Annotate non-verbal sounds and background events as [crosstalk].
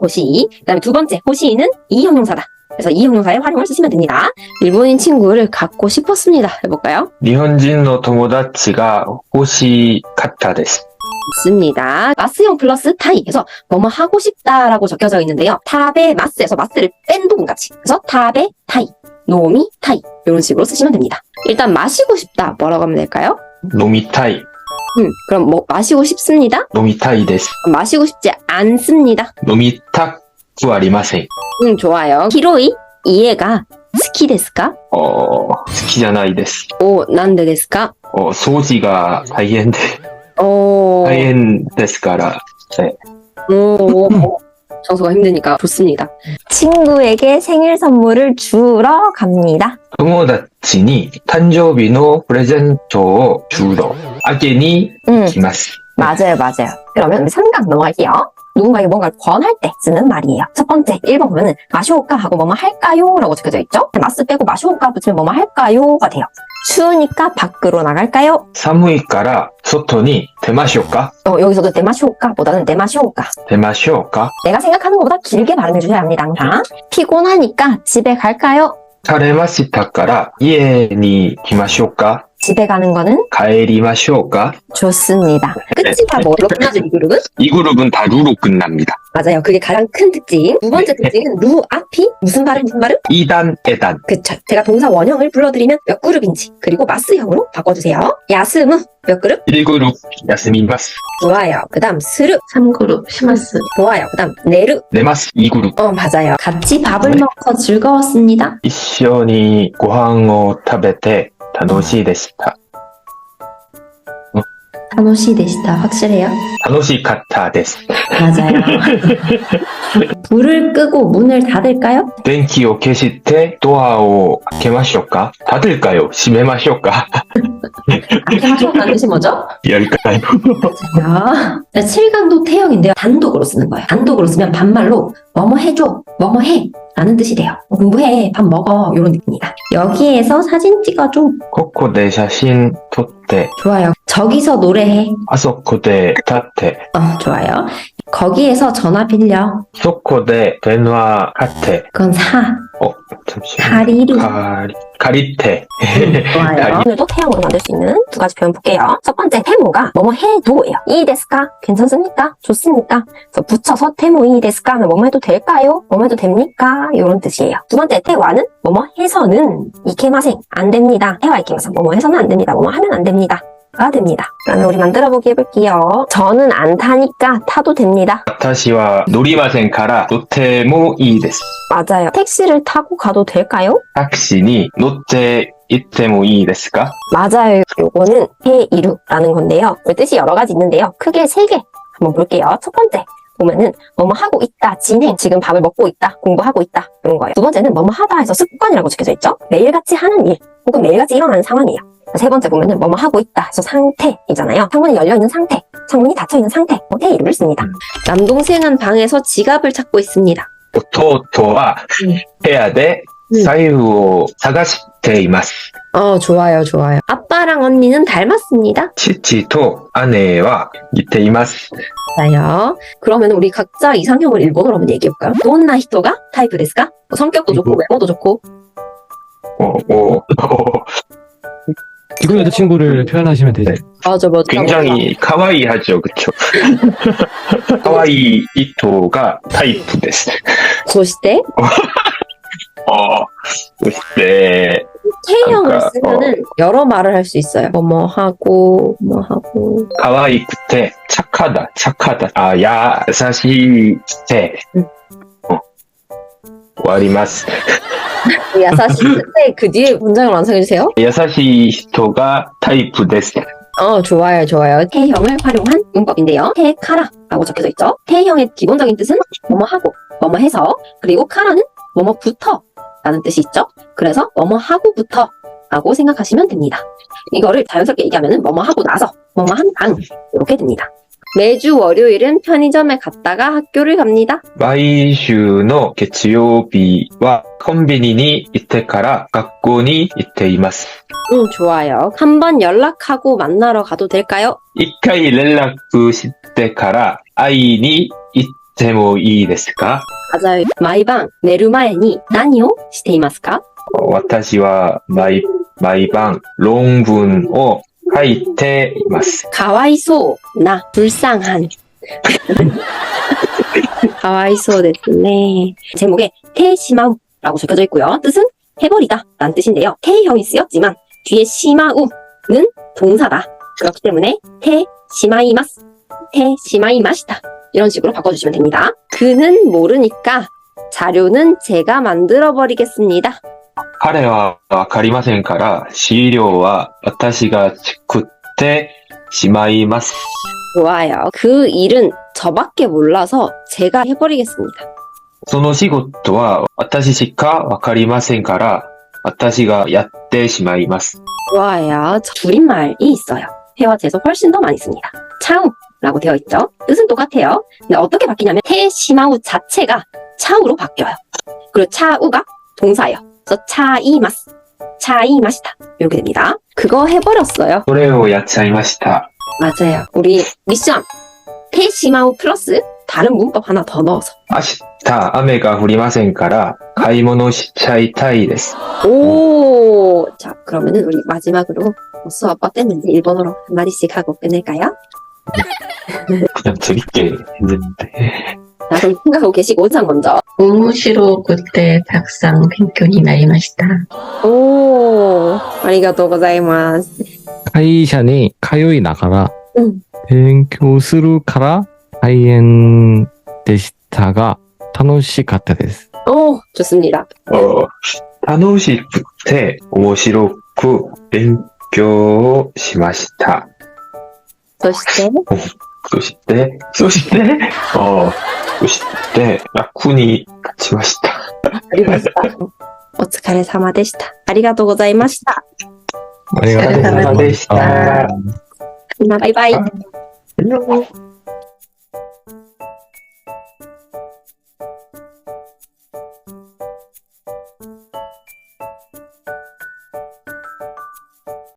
호시이. 그다음에 두 번째 호시이는 이 형용사다. 그래서 이 형용사의 활용을 쓰시면 됩니다. 일본인 친구를 갖고 싶었습니다. 해볼까요? 니혼진 노 토모다치가 호시 카타 데스. 있습니다. 마스형 플러스 타이. 그래서 뭐뭐 하고 싶다라고 적혀져 있는데요. 탑에 마스에서 마스를 뺀 부분 같이. 그래서 탑에 타이, 노미 타이 이런 식으로 쓰시면 됩니다. 일단 마시고 싶다 뭐라고 하면 될까요? 노미 타이. 음, 그럼 뭐 마시고 싶습니다. 飲みたいです。 마시고 싶지 않습니다. 飲みたくありません。 음, 좋아요. 히로이 이해가 스키 데스까? お好きじゃないです。 오, 난데 데스까? お掃除が大変で、 오, 大変ですから、 오, [laughs] 청소가 힘드니까 좋습니다. 친구에게 생일 선물을 주러 갑니다. 友達に誕生日のプレゼントを주러あげに 음, 来ます。 맞아요, 맞아요. 그러면 우리 삼각 넘어갈게요. 누군가에게 뭔가를 권할 때 쓰는 말이에요. 첫 번째, 1번 보면은 마셔올까 하고 뭐뭐 할까요? 라고 적혀져 있죠? 네, 마스 빼고 마셔올까 붙이면 뭐뭐 할까요?가 돼요. 추우니까 밖으로 나갈까요? 사무이까라 소토니 대마시오까? 어, 여기서도 대마시오까 보다는 대마시오까. 대마시오까? 내가 생각하는 것보다 길게 발음해 주셔야 합니다, 항상. 피곤하니까 집에 갈까요? 사레마시타까라 이에니 기마시오까? 집에 가는 거는 가에리마시오가 좋습니다. 끝이가 뭐로 끝나죠, 이 그룹은? 이 그룹은 다 루로 끝납니다. 맞아요. 그게 가장 큰 특징. 두 번째 네. 특징은 루 앞이 무슨 발음, 무슨 발음? 이단 에단 그쵸. 제가 동사 원형을 불러드리면 몇 그룹인지, 그리고 마스형으로 바꿔주세요. 야스무, 몇 그룹? 1그룹 야스미마스 좋아요. 그 다음 스루 3그룹 시마스 좋아요. 그 다음 네루 네마스 2그룹 어, 맞아요. 같이 밥을 네. 먹어 즐거웠습니다. 이시오니 고항어 타베테 楽しいでした。 타노시 데시타 확실해요? 楽しかったです。 맞아요. 불을 끄고 문을 닫을까요? 電気を消してドアを開けましょうか닫을까요? 閉めましょうか 아까 반드시 뭐죠? 열까요? 7강도 아, 태형인데요. 단독으로 쓰는 거예요. 단독으로 쓰면 반말로 뭐뭐 해줘, 뭐뭐 해 라는 뜻이 돼요. 공부해, 밥 먹어 이런 느낌이다. 여기에서 사진 찍어줘. 코코 내 자신 토테 좋아요. 저기서 노래해. 아소 코데 타테 어, 좋아요. 거기에서 전화 빌려. 소코 대 데누아 카테. 그건 사. 어, 잠시만. 가리리. 가리, 가리테. 좋아요. 오늘도 태양으로 만들 수 있는 두 가지 표현 볼게요. 첫 번째 테모가 뭐뭐 해도예요. 이데스까? 괜찮습니까? 좋습니까? 그래서 붙여서 테모 이데스까 하면 뭐뭐 해도 될까요? 뭐뭐 해도 됩니까? 이런 뜻이에요. 두 번째 테와는 뭐뭐 해서는 이케마생 안 됩니다. 테와 이케마생 뭐뭐 해서는 안 됩니다. 뭐뭐 하면 안 됩니다. 가 됩니다. 그러면 우리 만들어 보기 해볼게요. 저는 안 타니까 타도 됩니다. 私は乗りませんから、とてもいいです。 맞아요. 택시를 타고 가도 될까요? タクシーに乗って行ってもいいですか 맞아요. 요거는 해이루라는 건데요. 그 뜻이 여러 가지 있는데요. 크게 세 개 한번 볼게요. 첫 번째 보면은 뭐뭐 하고 있다, 진행, 지금 밥을 먹고 있다, 공부하고 있다 이런 거예요. 두 번째는 뭐뭐 하다 해서 습관이라고 적혀져 있죠. 매일같이 하는 일 혹은 매일같이 일어나는 상황이에요. 세 번째 보면은 뭐뭐 하고 있다 해서 상태이잖아요. 창문이 열려 있는 상태, 창문이 닫혀 있는 상태, 뭐 해이루를 씁니다. 남동생은 방에서 지갑을 찾고 있습니다. 弟は部屋で財布を探しています。 어, 좋아요, 좋아요. 아빠랑 언니는 닮았습니다. 父と姉は似ています。 맞아요. 그러면 우리 각자 이상형을 일본어로 한번 얘기해볼까요? 도나 히토가 타이프 데스까? 뭐 성격도 좋고 이거. 외모도 좋고 おおお [laughs] 지금 여자친구를 표현하시면 되죠. 맞아 맞아 굉장히 가와이 하죠, 그쵸? [laughs] 가와이 이토가 타이프 です。 소시대 [laughs] ああ、そして、 K형을 아까, 쓰면은 여러 말을 할 수 있어요 뭐뭐 하고 뭐 하고 可愛くて、착하다, 착하다. 아, 優しいて、うんうん終わります。 야사시인데 그 뒤에 문장을 완성해주세요 優しい人がタイプです。 어 좋아요 좋아요 K형을 활용한 문법인데요 K카라라고 적혀져 있죠 K형의 기본적인 뜻은 뭐뭐 하고 뭐뭐 해서 그리고 카라는 뭐뭐부터 라는 뜻이 있죠. 그래서 뭐뭐 하고부터 라고 생각하시면 됩니다. 이거를 자연스럽게 얘기하면 뭐뭐 하고 나서 뭐뭐 한 방 이렇게 됩니다. 매주 월요일은 편의점에 갔다가 학교를 갑니다. 毎週の月曜日はコンビニに行ってから学校に行っています。 음, 좋아요. 한번 연락하고 만나러 가도 될까요? 一回連絡してから会いに行ってもいいですか 맞아요.毎晩寝る前に何をしていますか私は毎毎晩論文を 가이테 이마스. 가와이소 나 불쌍한. [laughs] 가와이소 됐네. 제목에 테시마우라고 적혀져 있고요. 뜻은 해버리다 라는 뜻인데요. 테형이 쓰였지만 뒤에 시마우는 동사다. 그렇기 때문에 테시마이마스, 테시마이마시다 이런 식으로 바꿔주시면 됩니다. 그는 모르니까 자료는 제가 만들어 버리겠습니다. 彼はわかりませんから、資料は私が作ってしまいます。 좋아요. 그 일은 저밖에 몰라서 제가 해버리겠습니다. その仕事は私しかわかりませんから、私がやってしまいます。 좋아요. 저 줄임말이 있어요. 회화제에서 훨씬 더 많이 씁니다. 차우라고 되어 있죠. 뜻은 똑같아요. 근데 어떻게 바뀌냐면 태시마우 자체가 차우로 바뀌어요. 그리고 차우가 동사예요. 저 차이마스, 차이마시타 이렇게 됩니다. 그거 해버렸어요. 소레오 야치아이마시타. 맞아요. 우리 미션 페시마우 플러스 다른 문법 하나 더 넣어서. 아시타 아메가 후리마센 가라 가이모노 시차이타이 데스. 오, 자 그러면은 우리 마지막으로 어수 아빠 때문에 일본어로 한 마디씩 하고 끊을까요? 그냥 재밌게 했는데. 자, 그럼 생각하고 계시고 오장 먼저. 面白くてたくさん勉強になりました。 오, 아리가또 고자이마스. 会社に通いながらうん勉強するから大変でしたが楽しかったです。 오, 좋습니다. 어, 楽しくて面白く勉強しました。 そして？そして、そして、あそして、楽に勝ちました。ありました。お疲れ様でした。ありがとうございました。お疲れ様でした。バイバイ。